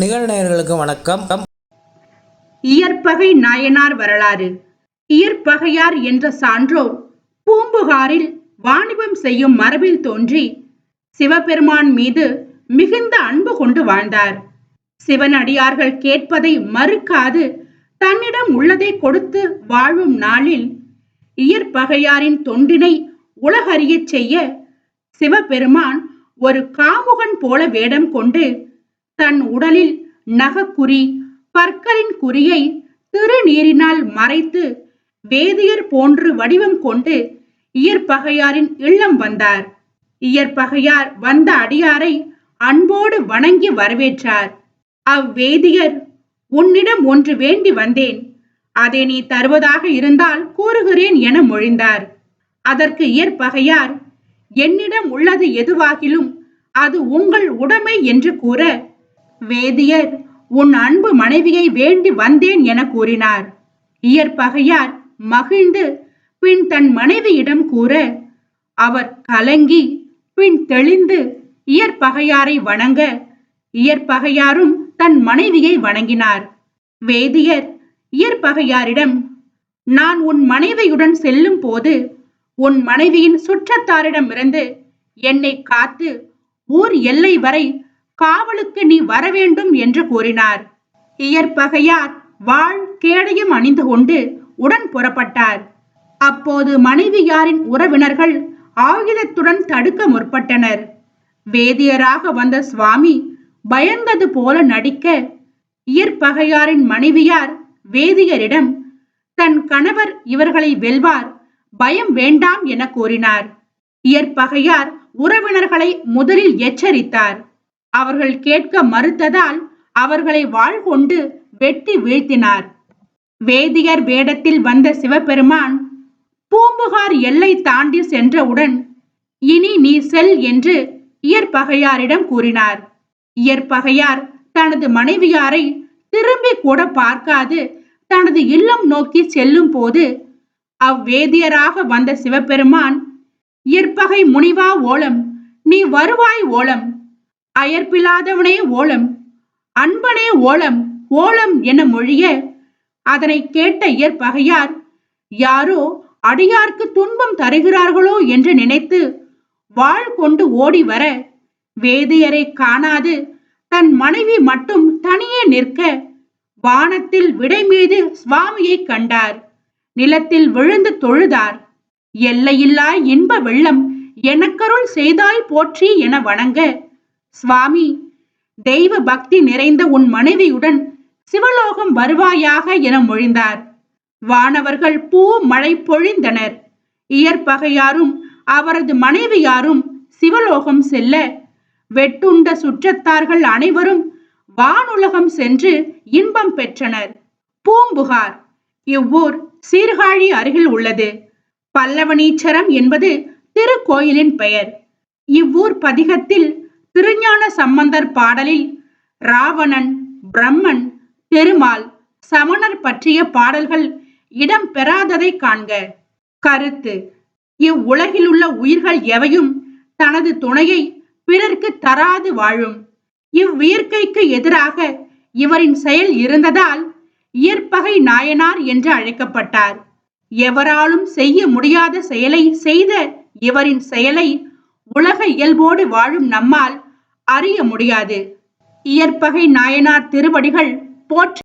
நிகழ்நேயர்களுக்கு வணக்கம். இயற்பகை நாயனார் வரலாறு இயற்பகையார் என்ற சான்றோர் பூம்புகாரில் வாணிபம் செய்யும் மரபில் தோன்றி சிவபெருமான் மீது மிகுந்த அன்பு கொண்டு வாழ்ந்தார். சிவனடியார்கள் கேட்பதை மறுக்காது தன்னிடம் உள்ளதை கொடுத்து வாழும் நாளில் இயற்பகையாரின் தொண்டினை உலகறியச் செய்ய சிவபெருமான் ஒரு காமுகன் போல வேடம் கொண்டு தன் உடலில் நகக்குறி பற்களின் குறியை திருநீரினால் மறைத்து வேதியர் போன்று வடிவம் கொண்டு இயற்பகையாரின் இல்லம் வந்தார். இயற்பகையார் வந்த அடியாரை அன்போடு வணங்கி வரவேற்றார். அவ்வேதியர் உன்னிடம் ஒன்று வேண்டி வந்தேன். அதை நீ தருவதாக இருந்தால் கூறுகிறேன் என மொழிந்தார். அதற்கு இயற்பகையார் என்னிடம் உள்ளது எதுவாகிலும் அது உங்கள் உடைமை என்று கூற வேதியர் உன் அன்பு மனைவியை வேண்டி வந்தேன் என கூறினார். இயற்பகையார் மகிழ்ந்து பின் தன் மனைவியிடம் கூற. அவர் கலங்கி பின் தெளிந்து இயற்பகையாரை வணங்க. இயற்பகையாரும் தன் மனைவியை வணங்கினார். வேதியர் இயற்பகையாரிடம் நான் உன் மனைவியுடன் செல்லும் போது உன் மனைவியின் சுற்றத்தாரிடமிருந்து என்னை காத்து ஊர் எல்லை வரை காவலுக்கு நீ வர வேண்டும் என்று கூறினார். இயற்பகையார் வாழ் கேடையும் அணிந்து கொண்டு உடன் புறப்பட்டார். அப்போது மனைவியாரின் உறவினர்கள் ஆயுதத்துடன் தடுக்க முற்பட்டனர். வேதியராக வந்த சுவாமி பயந்தது போல நடிக்க இயற்பகையாரின் மனைவியார் வேதியரிடம் தன் கணவர் இவர்களை வெல்வார் பயம் வேண்டாம் என கூறினார். இயற்பகையார் உறவினர்களை முதலில் எச்சரித்தார். அவர்கள் கேட்க மறுத்ததால் அவர்களை வாழ் கொண்டு வெட்டி வீழ்த்தினார். வேதியர் வேடத்தில் வந்த சிவபெருமான் பூம்புகார் எல்லை தாண்டி சென்றவுடன் இனி நீ செல் என்று இயற்பகையாரிடம் கூறினார். இயற்பகையார் தனது மனைவியாரை திரும்பி கூட பார்க்காது தனது இல்லம் நோக்கி செல்லும் போது அவ்வேதியராக வந்த சிவபெருமான் இயற்பகை முனிவா ஓலம் நீ வருவாய் ஓலம் அயற்பில்லாதவனே ஓலம் அன்பனே ஓலம் ஓலம் என மொழிய அதனை கேட்ட இயற்பகையார் யாரோ அடியார்க்கு துன்பம் தருகிறார்களோ என்று நினைத்து வாழ் கொண்டு ஓடி வர வேதியரை காணாது தன் மனைவி மட்டும் தனியே நிற்க வானத்தில் விடை மீது சுவாமியை கண்டார். நிலத்தில் விழுந்து தொழுதார். எல்லையில்லா இன்ப வெள்ளம் எனக்கருள் செய்தாய் போற்றி என வணங்க சுவாமி தெய்வ பக்தி நிறைந்த உன் மனைவியுடன் சிவலோகம் வருவாயாக என மொழிந்தார். வானவர்கள் பூ மழை பொழிந்தனர். இயற்பகையாரும் அவரது மனைவியாரும் சிவலோகம் செல்ல வெட்டுண்ட சுற்றத்தார்கள் அனைவரும் வானுலகம் சென்று இன்பம் பெற்றனர். பூம்புகார் இவ்வூர் சீர்காழி அருகில் உள்ளது. பல்லவனீச்சரம் என்பது திருக்கோயிலின் பெயர். இவ்வூர் பதிகத்தில் திருஞான சம்பந்தர் பாடலில் ராவணன் பிரம்மன் பெருமாள் சமணர் பற்றிய பாடல்கள் இடம் பெறாததை காண்க. கருத்து. இவ்வுலகில் உள்ள உயிர்கள் எவையும் தனது துணையை பிறர்க்கு தராது வாழும். இவ்வியற்கைக்கு எதிராக இவரின் செயல் இருந்ததால் இயற்பகை நாயனார் என்று அழைக்கப்பட்டார். எவராலும் செய்ய முடியாத செயலை செய்த இவரின் செயலை உலக இயல்போடு வாழும் நம்மால் அறிய முடியாது. இயற்பகை நாயனார் திருவடிகள் போற்றி